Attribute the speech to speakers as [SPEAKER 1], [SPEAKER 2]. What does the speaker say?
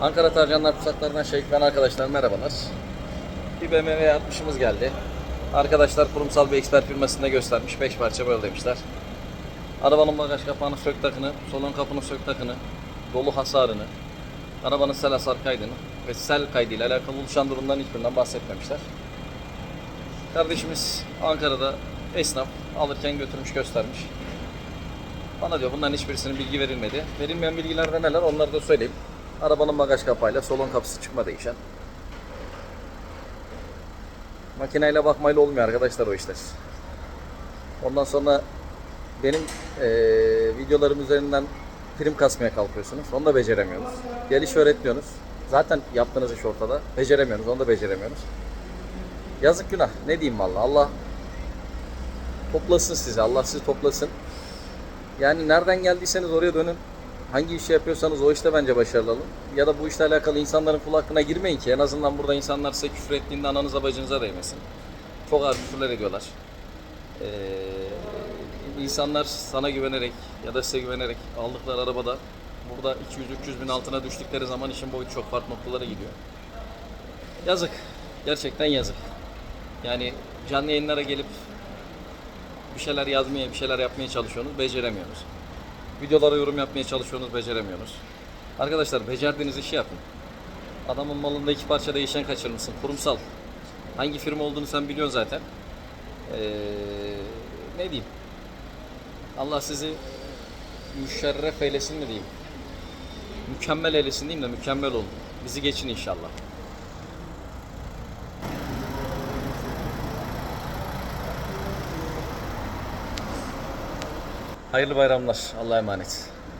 [SPEAKER 1] Ankara Tarcanlar Pusaklarından Şevik ben arkadaşlar merhabalar. Bir BMW 60'ımız geldi. Arkadaşlar kurumsal bir expert firmasında göstermiş. 5 parça böyle demişler. Arabanın bagaj kapağını sök takını, solun kapının sök takını, dolu hasarını, arabanın sel hasar kaydını ve sel kaydıyla alakalı oluşan durumların hiçbirinden bahsetmemişler. Kardeşimiz Ankara'da esnaf alırken götürmüş göstermiş. Bana diyor bunların hiçbirisinin bilgi verilmedi. Verilmeyen bilgilerde neler onları da söyleyeyim. Arabanın bagaj kapağıyla solon kapısı çıkma değişen. Makineyle bakmayla olmuyor arkadaşlar o işler. Ondan sonra benim eee, videolarım üzerinden prim kasmaya kalkıyorsunuz. Onu da beceremiyorsunuz. Geliş öğretmiyorsunuz. Zaten yaptığınız iş ortada. Beceremiyorsunuz. Onu da beceremiyorsunuz. Yazık günah. Ne diyeyim valla. Allah toplasın sizi. Allah sizi toplasın. Yani nereden geldiyseniz oraya dönün. Hangi işi yapıyorsanız o işte bence başarılı olun. Ya da bu işle alakalı insanların kul hakkına girmeyin ki en azından burada insanlar size küfür ettiğinde ananıza bacınıza değmesin. Çok ağır küfürler ediyorlar. Ee, insanlar sana güvenerek ya da size güvenerek aldıkları arabada burada 200-300 bin altına düştükleri zaman işin boyutu çok farklı noktalara gidiyor. Yazık. Gerçekten yazık. Yani canlı yayınlara gelip bir şeyler yazmaya, bir şeyler yapmaya çalışıyorsunuz, beceremiyorsunuz. Videolara yorum yapmaya çalışıyorsunuz, beceremiyorsunuz. Arkadaşlar becerdiğiniz işi yapın. Adamın malında iki parça değişen kaçırmışsın. Kurumsal. Hangi firma olduğunu sen biliyorsun zaten. Ee, ne diyeyim? Allah sizi müşerref eylesin mi diyeyim? Mükemmel eylesin diyeyim de mükemmel olun. Bizi geçin inşallah. Hayırlı bayramlar. Allah'a emanet.